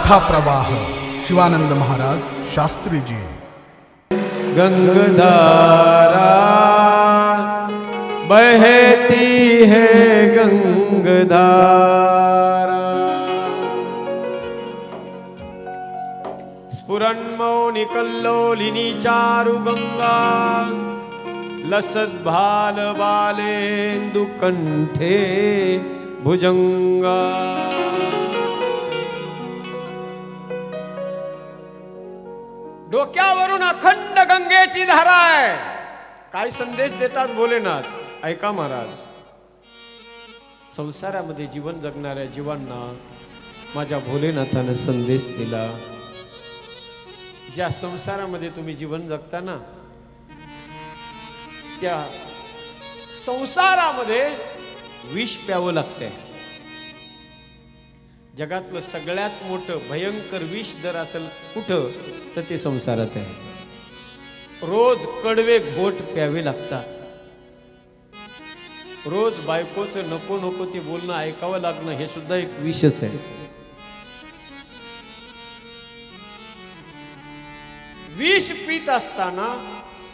कथा प्रवाह शिवानंद महाराज शास्त्रीजी. गंगधारा बहती है गंगधारा। स्फुरन्मौनि कल्लोलिनी चारु गंगा। लसद भाल बालेन्दु कंठे भुजंगा। डोक्यावरून अखंड गंगेची धारा आहे. काय संदेश देतात भोलेनाथ? ऐका महाराज. संसारामध्ये जीवन जगणाऱ्या जीवांना माझ्या भोलेनाथानं संदेश दिला. ज्या संसारामध्ये तुम्ही जीवन जगता ना त्या संसारामध्ये विष प्यावं लागतंय. जगातलं सगळ्यात मोठं भयंकर विष जर असेल कुठं तर ते संसारात आहे. रोज कडवे घोट प्यावे लागतात. रोज बायकोचं नको नको ते बोलणं ऐकावं लागणं हे सुद्धा एक विषच आहे. विष पित असताना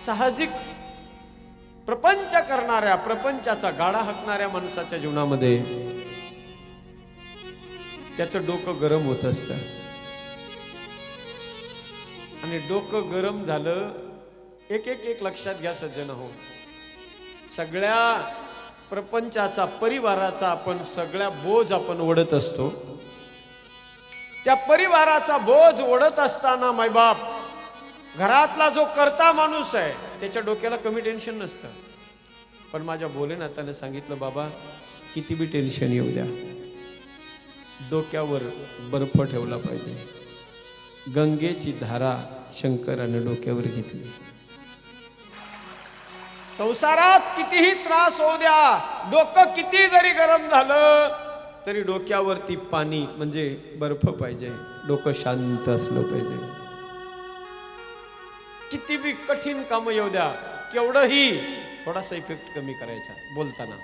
साहजिक प्रपंच करणाऱ्या प्रपंचाचा गाडा हकणाऱ्या माणसाच्या जीवनामध्ये त्याचं डोकं गरम होत असतं. आणि डोकं गरम झालं एक एक एक लक्षात घ्या सज्जन हो. सगळ्या प्रपंचाचा परिवाराचा आपण सगळ्या बोज आपण ओढत असतो. त्या परिवाराचा बोज ओढत असताना मायबाप घरातला जो करता माणूस आहे त्याच्या डोक्याला कमी टेन्शन नसतं. पण माझ्या भोलेनाथाने सांगितलं बाबा किती बी टेन्शन येऊ द्या. डोक्यावर बर्फ ठेवला पाहिजे. गंगेची धारा शंकराने डोक्यावर घेतली. संसारात कितीही त्रास होऊ द्या डोकं किती जरी गरम झालं तरी डोक्यावरती पाणी म्हणजे बर्फ पाहिजे. डोकं शांत असलं पाहिजे. किती बी कठीण काम येऊ द्या केवढंही थोडासा इफेक्ट कमी करायचा बोलताना.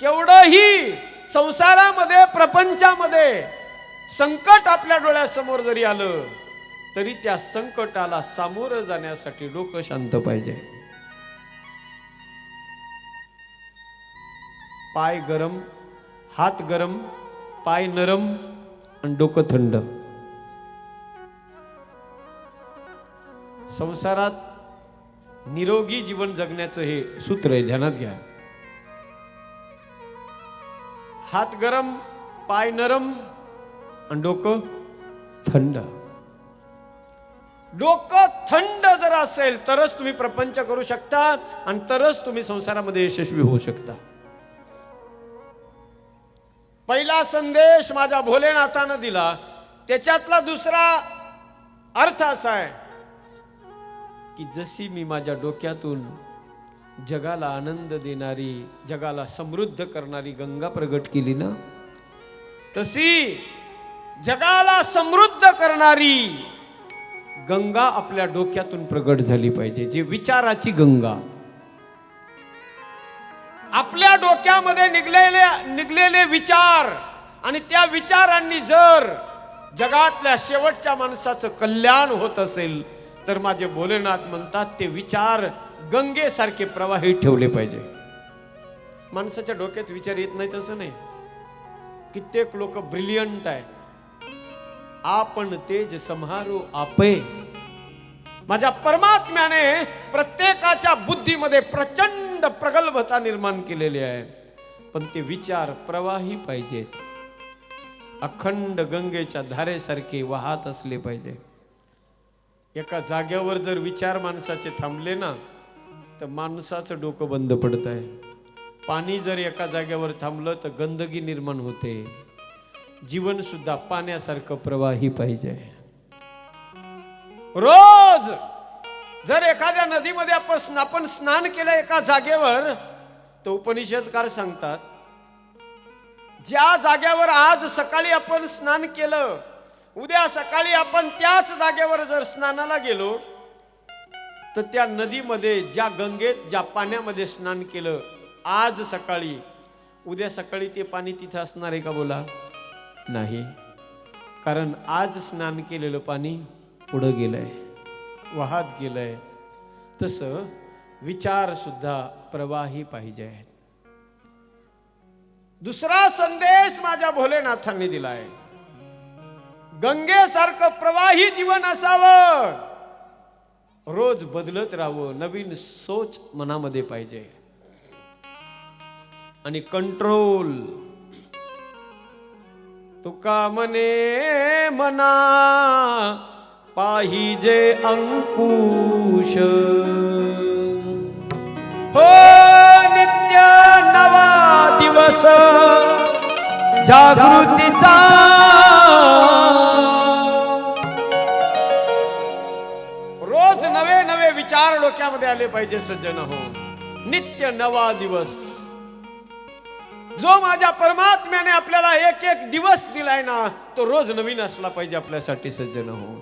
केवढंही संसारामध्ये प्रपंचामध्ये संकट आपल्या डोळ्यासमोर जरी आलं तरी त्या संकटाला सामोरं जाण्यासाठी डोकं शांत पाहिजे. पाय गरम हात गरम पाय नरम आणि डोकं थंड. संसारात निरोगी जीवन जगण्याचं हे सूत्र आहे ध्यानात घ्या. हात गरम पाय नरम आणि डोकं थंड. डोकं थंड जर असेल तरच तुम्ही प्रपंच करू शकता आणि तरच तुम्ही संसारामध्ये यशस्वी होऊ शकता. पहिला संदेश माझ्या भोलेनाथानं दिला. त्याच्यातला दुसरा अर्थ असा आहे की जशी मी माझ्या डोक्यातून जगाला आनंद देणारी जगाला समृद्ध करणारी गंगा प्रगट केली ना? तशी जगाला समृद्ध करणारी गंगा आपल्या डोक्यातून प्रगट झाली पाहिजे जी विचाराची गंगा. आपल्या डोक्यामध्ये निघलेले निघलेले विचार आणि त्या विचारांनी जर जगातल्या शेवटच्या माणसाचं कल्याण होत असेल तर माझे भोलेनाथ म्हणतात ते विचार गंगेसारखे प्रवाही ठेवले पाहिजे. माणसाच्या डोक्यात विचार येत नाही तसं नाही. कित्येक लोक ब्रिलियंट आहे आपण तेज संहारो आपे. माझ्या परमात्म्याने प्रत्येकाच्या बुद्धीमध्ये प्रचंड प्रगल्भता निर्माण केलेली आहे. पण ते विचार प्रवाही पाहिजेत. अखंड गंगेच्या धारेसारखे वाहत असले पाहिजे. एका जाग्यावर जर विचार माणसाचे थांबले ना तर माणसाचं डोकं बंद पडत आहे. पाणी जर एका जागेवर थांबलं तर गंदगी निर्माण होते. जीवनसुद्धा पाण्यासारखं प्रवाही पाहिजे. रोज जर एखाद्या नदीमध्ये आपण आपण स्नान केलं एका जागेवर तर उपनिषदकार सांगतात ज्या जागेवर आज सकाळी आपण स्नान केलं उद्या सकाळी आपण त्याच जागेवर जर स्नानाला गेलो तर त्या नदीमध्ये ज्या गंगेत ज्या पाण्यामध्ये स्नान केलं आज सकाळी उद्या सकाळी ते पाणी तिथं असणार आहे का बोला? नाही. कारण आज स्नान केलेलं पाणी पुढं गेलंय वाहत गेलंय. तसं विचारसुद्धा प्रवाही पाहिजे आहेत. दुसरा संदेश माझ्या भोलेनाथांनी दिलाय. गंगेसारखं प्रवाही जीवन असावं. रोज बदलत राहावं नवीन सोच मनामध्ये पाहिजे. आणि कंट्रोल तुका मने मना पाहिजे अंकुश. हो नित्य नवा दिवस जागृतीचा डोक्यामध्ये आले पाहिजे सज्जन हो. नित्य नवा दिवस. जो माझ्या परमात्म्याने आपल्याला एक एक दिवस दिलाय ना तो रोज नवीन असला पाहिजे आपल्यासाठी सज्जन हो.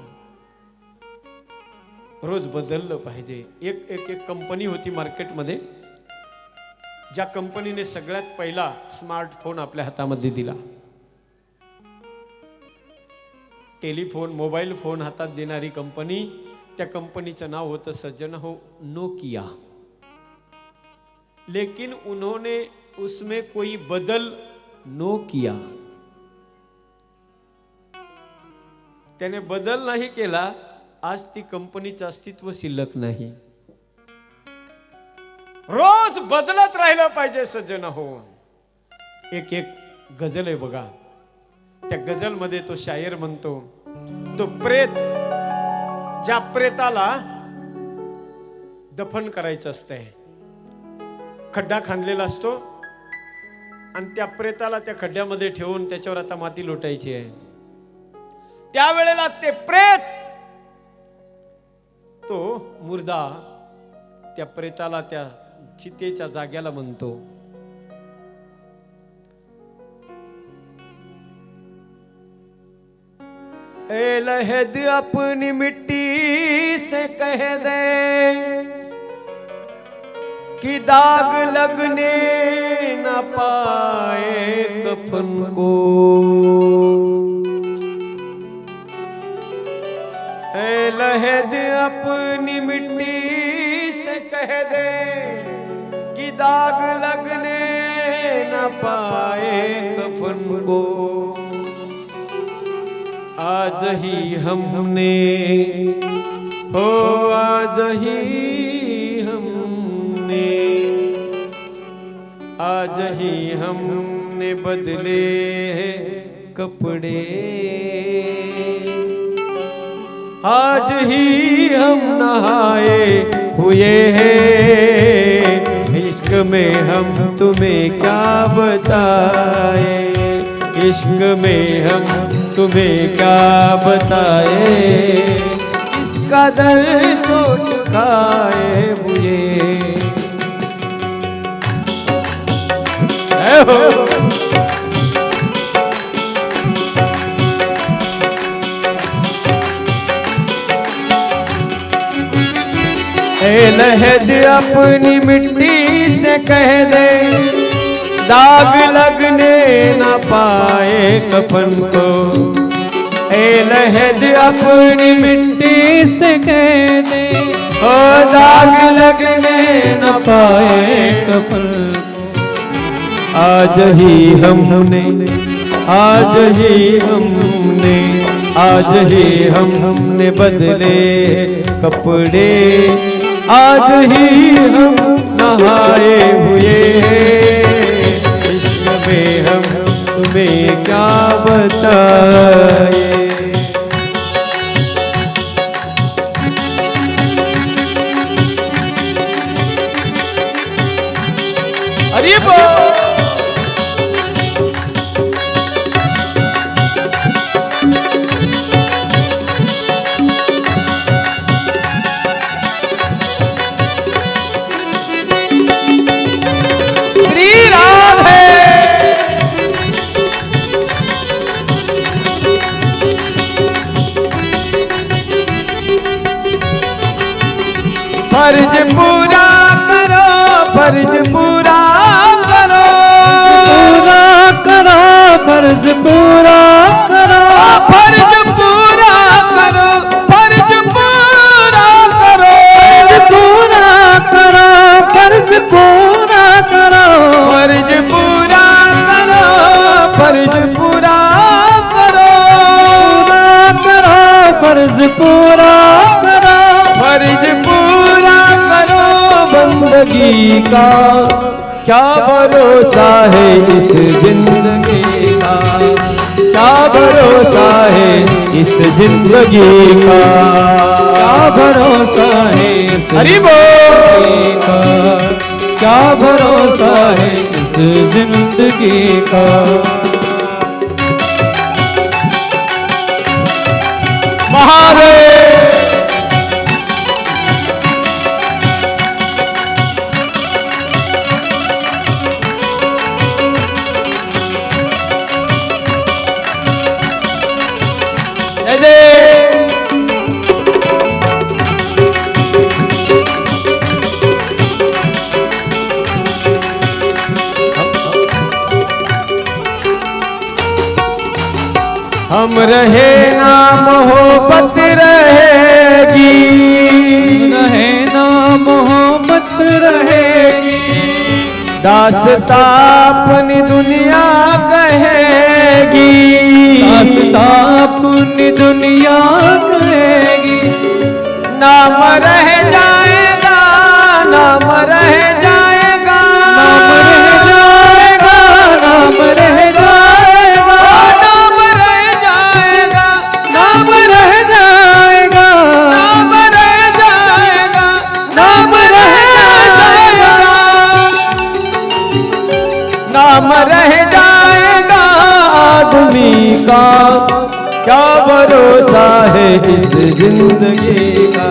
रोज बदललं पाहिजे. एक एक एक कंपनी होती मार्केटमध्ये ज्या कंपनीने सगळ्यात पहिला स्मार्टफोन आपल्या हातामध्ये दिला. टेलिफोन मोबाईल फोन हातात देणारी कंपनी त्या कंपनीचं नाव होतं सज्जन हो नोकिया. लेकिन उन्होंने उसमें कोई बदल नो किया त्याने बदल नाही केला आज ती कंपनीचं अस्तित्व शिल्लक नाही. रोज बदलत राहिलं पाहिजे सज्जन हो. एक एक गजल आहे बघा. त्या गझलमध्ये तो शायर म्हणतो तो प्रेत ज्या प्रेताला दफन करायचं असतंय खड्डा खांदलेला असतो आणि त्या प्रेताला त्या खड्ड्यामध्ये ठेवून त्याच्यावर आता माती लोटायची आहे. त्यावेळेला ते प्रेत तो मुर्दा त्या प्रेताला त्या चितेच्या जाग्याला म्हणतो. ए लहद अपनी मिट्टी से कह दे कि दाग लगने न पाए कफन को। ए लहद अपनी मिट्टी से कह दे कि दाग लगने न पाए कफन को। ही हमने, हो आज ही हमने आज ही हमने बदले हैं कपड़े। आज ही हम नहाए हुए हैं, इश्क में हम तुम्हें क्या बताए? इश्क में हम तुम्हें क्या बताए? इसका दर चोट खाए मुझे। है। लहद अपनी मिट्टी से कह दे। दाग लगने न पाए कफन को। ए लहज अपनी मिट्टी से कह दे ओ दाग लगने न पाए कफन आज ही हमने आज ही हमने आज ही हम हमने बदले कपड़े। आज ही हम नहाए हुए में क्या बताए फर्ज पूरा करो फर्ज पूरा करो। पूरा करो फर्ज पूरा करो। फर्ज का क्या भरोसा है इस जिंदगी का? क्या भरोसा है इस जिंदगी का? क्या भरोसा है इस जिंदगी का? क्या भरोसा है इस जिंदगी का? महादेव। रहे ना मोहब्बत रहेगी। रहे ना मोहब्बत रहेगी। दासता अपनी दुनिया कहेगी। दास्ता अपनी दुनिया कहेगी। नाम रह जाएगा नाम रह भरोसा है इस ज़िंदगी का।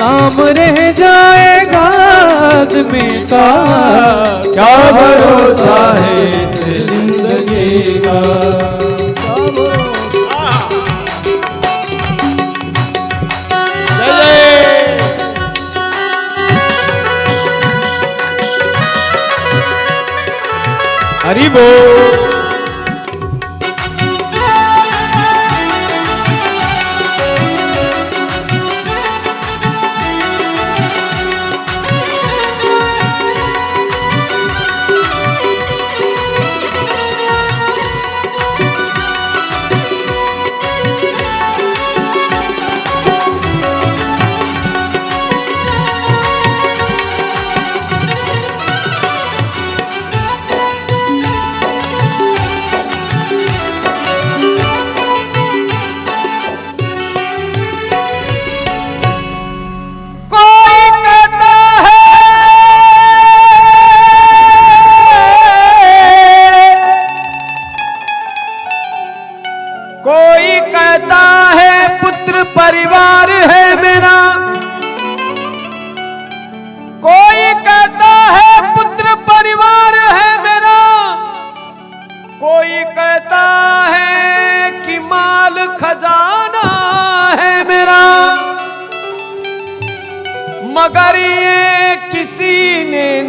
नाम रह जाएगा आदमी का। क्या भरोसा है इस ज़िंदगी का। हरि बोल।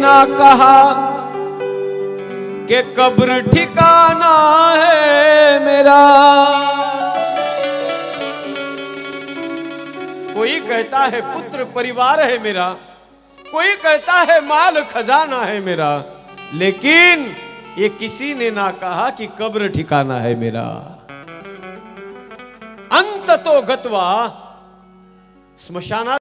ने कहा कि कब्र ठिकाना है मेरा। कोई कहता है पुत्र परिवार है मेरा, कोई कहता है माल खजाना है मेरा, लेकिन ये किसी ने ना कहा कि कब्र ठिकाना है मेरा। अंत तो गतवा स्मशाना